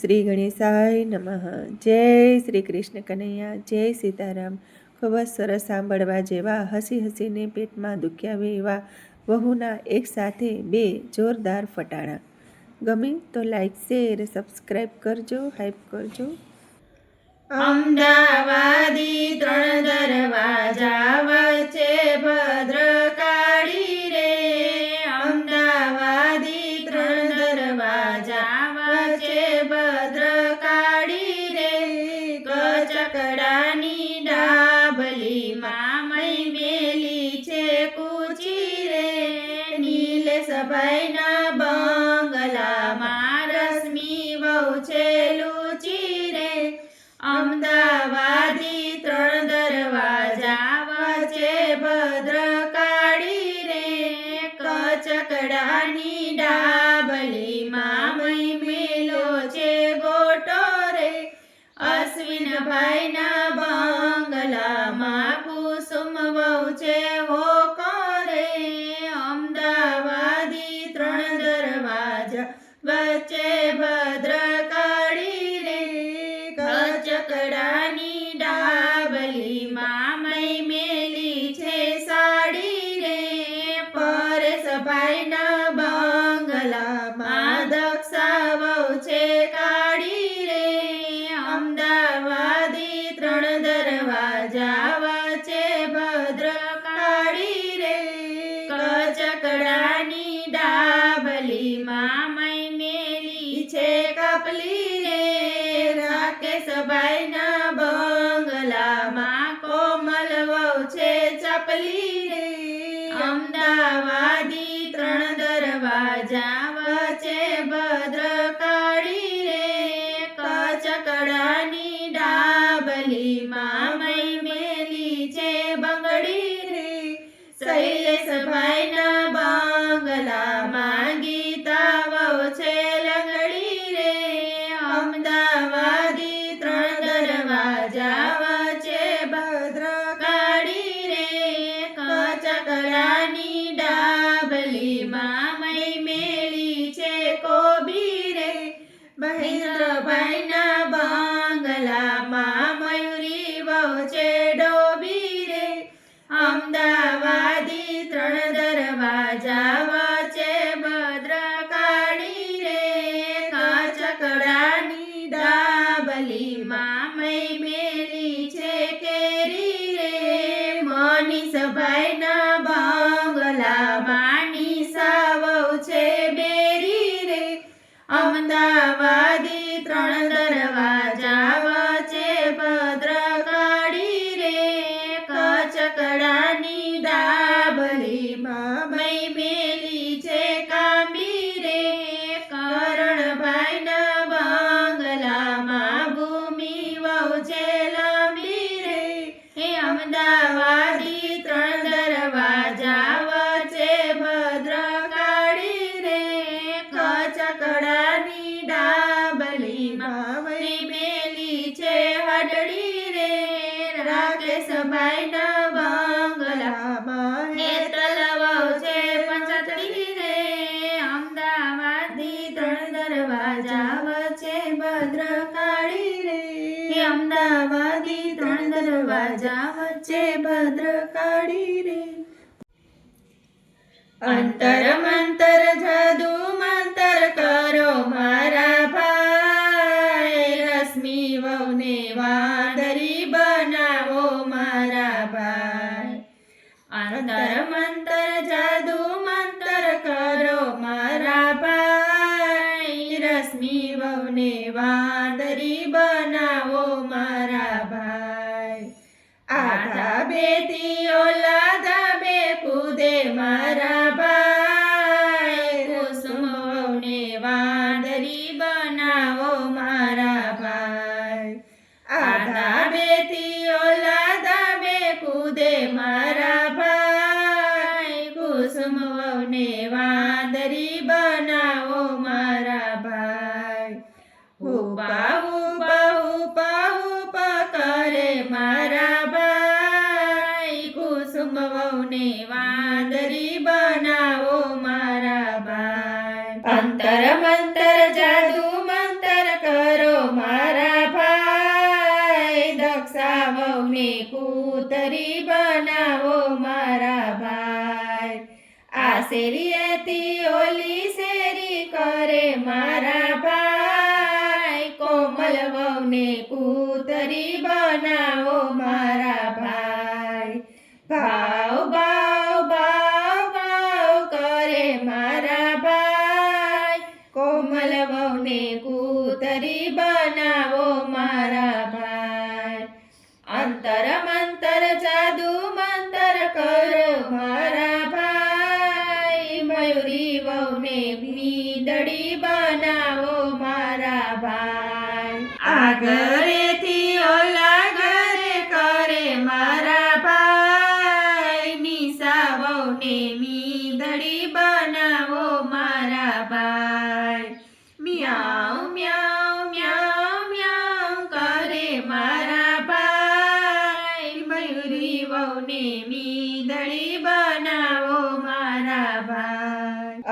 શ્રી ગણેશાય નમઃ. જય શ્રી કૃષ્ણ કનૈયા, જય સીતારામ. ખૂબ જ સરસ સાંભળવા જેવા, હસી હસીને પેટમાં દુખ્યાવે એવા વહુના એક સાથે બે જોરદાર ફટાણા. ગમે તો લાઈક શેર સબસ્ક્રાઈબ કરજો હાઈપ કરજો. અમદાવાદી ત્રણ દરવાજા વચ્ચે ભદ્રકાળી ડાબલીમાં મય મેલો છે ગોટો રે. અશ્વિનભાઈના બંગલામાં છે રે અમદાવાદી ત્રણ દરવાજા વચ્ચે ભદ્રકાળી રે કચકડાની ડાબલીમાં મહેન્દ્રભાઈના બંગલામાં મયુરી વહુ છે રે અમદાવાદી ત્રણ દરવાજા વચ્ચે ભદ્રકાળી રે કાચકડાની ડાબલીમાં વચ્ચે ભદ્રકાળી રે. અંતર મંતર જાદુ મંતર કરો મારા ભાઈ. રશ્મિ વહુને વાંદરી બનાવો મારા ભાઈ. અંતર મંતર આધા બેથી ઓલા ધાબે કૂદે મારા ભાઈ. કુસુમ વહુને વાંદરી બનાવો મારા ભાઈ. આધા બેથી ઓલા ધાબે કૂદે મારા ભાઈ. કુસુમ વહુને વાંદરી બનાવો મારા ભાઈ. હુપા ને વાંદરી બનાવો મારા ભાઈ અંતર મંતર જાદુ મંતર કરો મારા ભાઈ. દક્ષાવને કૂતરી બનાવો મારા ભાઈ. આ શેરી હતી ઓલી શેરી કરે મારા ભાઈ. કોમલ વહુને કૂતરી બનાવો મારા ભાઈ. ભાઈ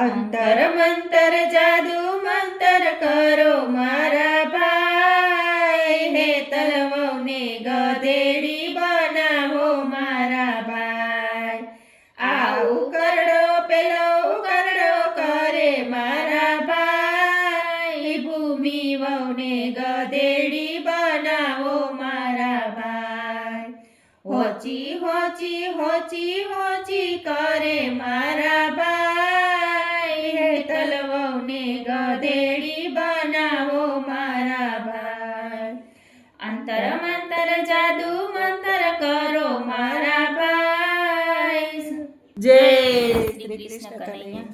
અંતર મંતર જાદુ, મંતર કરો મારા ભાઈ. હે તલવને ગધેડી બનાવો મારા ભાઈ. આવું કરડો, પેલો કરડો કરે મારા ભાઈ. ભૂમિ વહુને ગધેડી બનાવો મારા ભાઈ. હોચી હોચી હોચી હોચી કરે મારા ભાઈ મારા